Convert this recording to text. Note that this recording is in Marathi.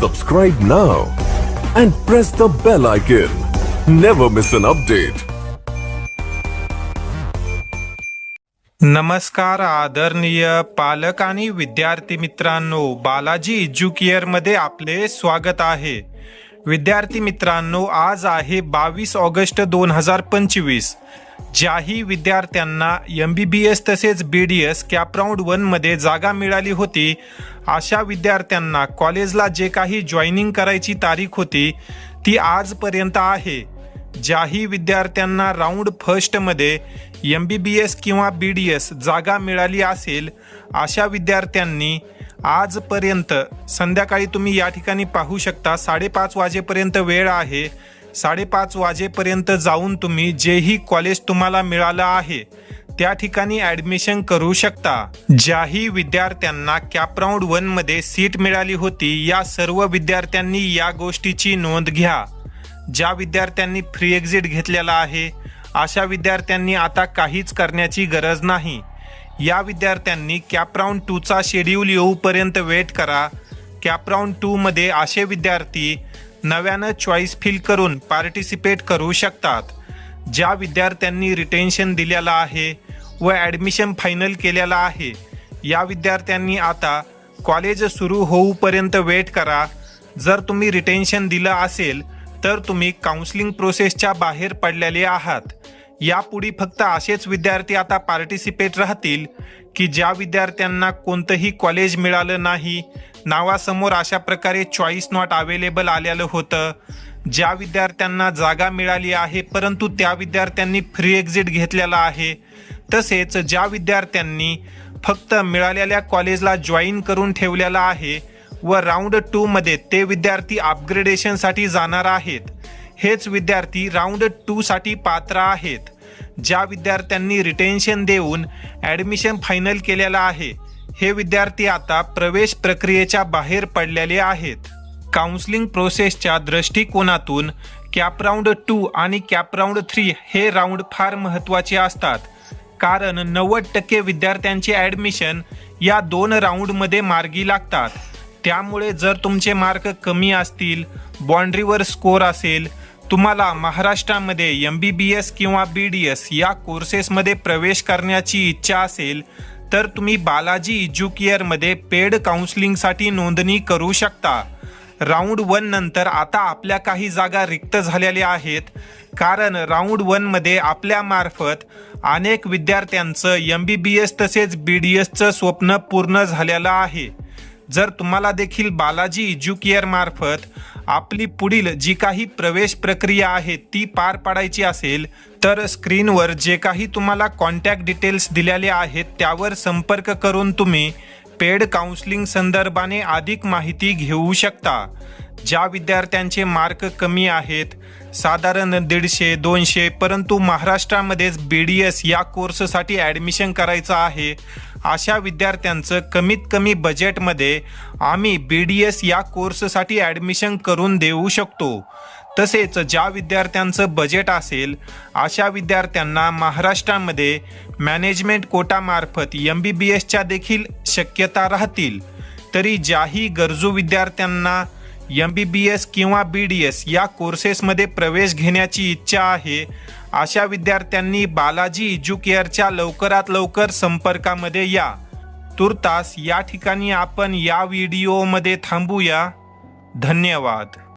Subscribe now and press the bell icon. Never miss an update. नमस्कार आदरणीय पालक आणि विद्यार्थी मित्रांनो बालाजी एज्युकेअरमध्ये आपले स्वागत आहे विद्यार्थी मित्रांनो आज आहे बावीस ऑगस्ट दोन हजार पंचवीस ज्याही विद्यार्थ्यांना एम बी बी एस तसेच बी डी एस कॅपराऊंड वनमध्ये जागा मिळाली होती अशा विद्यार्थ्यांना कॉलेजला जे काही जॉईनिंग करायची तारीख होती ती आजपर्यंत आहे. ज्याही विद्यार्थ्यांना राऊंड फर्स्टमध्ये एम बी बी एस किंवा बी डी एस जागा मिळाली असेल अशा विद्यार्थ्यांनी आजपर्यंत संध्याकाळी तुम्ही या ठिकाणी पाहू शकता साडेपाच वाजेपर्यंत वेळ आहे. साडेपाच वाजेपर्यंत जाऊन तुम्ही जेही कॉलेज तुम्हाला मिळालं आहे त्या ठिकाणी ॲडमिशन करू शकता. ज्याही विद्यार्थ्यांना कॅपराऊंड वनमध्ये सीट मिळाली होती या सर्व विद्यार्थ्यांनी या गोष्टीची नोंद घ्या. ज्या विद्यार्थ्यांनी फ्री एक्झिट घेतलेला आहे अशा विद्यार्थ्यांनी आता काहीच करण्याची गरज नाही. या विद्यार्थ्यांनी कॅपराऊंड टूचा शेड्यूल येऊपर्यंत वेट करा. कॅपराऊंड टूमध्ये असे विद्यार्थी नव्यानं चॉईस फिल करून पार्टिसिपेट करू शकतात. ज्या विद्यार्थ्यांनी रिटेन्शन दिलेलं आहे व ॲडमिशन फायनल केलेलं आहे या विद्यार्थ्यांनी आता कॉलेज सुरू होऊपर्यंत वेट करा. जर तुम्ही रिटेन्शन दिलं असेल तर तुम्ही काउन्सिलिंग प्रोसेसच्या बाहेर पडलेले आहात. यापुढे फक्त असेच विद्यार्थी आता पार्टिसिपेट राहतील की ज्या विद्यार्थ्यांना कोणतंही कॉलेज मिळालं नाही नावासमोर अशा प्रकारे चॉईस नॉट अवेलेबल आलेलं होतं. ज्या विद्यार्थ्यांना जागा मिळाली आहे परंतु त्या विद्यार्थ्यांनी फ्री एक्झिट घेतलेला आहे. तसेच ज्या विद्यार्थ्यांनी फक्त मिळालेल्या कॉलेजला जॉईन करून ठेवलेला आहे व राऊंड टूमध्ये ते विद्यार्थी अपग्रेडेशनसाठी जाणार आहेत हेच विद्यार्थी राऊंड टू साठी पात्र आहेत. ज्या विद्यार्थ्यांनी रिटेन्शन देऊन ॲडमिशन फायनल केलेलं आहे. हे विद्यार्थी आता प्रवेश प्रक्रियेच्या बाहेर पडलेले आहेत. काउन्सिलिंग प्रोसेसच्या दृष्टिकोनातून कॅप राऊंड टू आणि कॅप राऊंड थ्री हे राऊंड फार महत्त्वाचे असतात. कारण नव्वद टक्के विद्यार्थ्यांचे ॲडमिशन या दोन राऊंडमध्ये मार्गी लागतात. त्यामुळे जर तुमचे मार्क कमी असतील बाँड्रीवर स्कोर असेल तुम्हाला महाराष्ट्रामध्ये एम बी बी एस किंवा बी डी एस या कोर्सेसमध्ये प्रवेश करण्याची इच्छा असेल तर तुम्ही बालाजी एज्युकेअरमध्ये पेड काउन्सिलिंगसाठी नोंदणी करू शकता. राऊंड वन नंतर आता आपल्या काही जागा रिक्त झालेल्या आहेत कारण राऊंड वनमध्ये आपल्यामार्फत अनेक विद्यार्थ्यांचं एम बी बी एस तसेच बी डी एसचं स्वप्न पूर्ण झालेलं आहे. जर तुम्हाला देखील बालाजी एज्युकेअर मार्फत आपली पुढील जी काही प्रवेश प्रक्रिया आहे ती पार पाडायची असेल तर स्क्रीनवर जे काही तुम्हाला कॉन्टॅक्ट डिटेल्स दिलेले आहेत त्यावर संपर्क करून तुम्ही पेड काउन्सिलिंग संदर्भाने अधिक माहिती घेऊ शकता. ज्या विद्यार्थ्यांचे मार्क कमी आहेत साधारण दीडशे दोनशे परंतु महाराष्ट्रामध्येच बी डी एस या कोर्ससाठी ॲडमिशन करायचं आहे. अशा विद्यार्थ्यांचं कमीत कमी बजेटमध्ये आम्ही बी डी एस या कोर्ससाठी ॲडमिशन करून देऊ शकतो. तसेच ज्या विद्यार्थ्यांचं बजेट असेल अशा विद्यार्थ्यांना महाराष्ट्रामध्ये मॅनेजमेंट कोटामार्फत एम बी बी एसच्या देखील शक्यता राहतील. तरी ज्याही गरजू विद्यार्थ्यांना एम बी बी एस किंवा बी डी एस या कोर्सेसमध्ये प्रवेश घेण्याची इच्छा आहे. अशा विद्यार्थ्यांनी बालाजी एज्युकेअरच्या लवकरात लवकर संपर्कामध्ये या. तुर्तास या ठिकाणी आपण या व्हिडिओमध्ये थांबूया. धन्यवाद.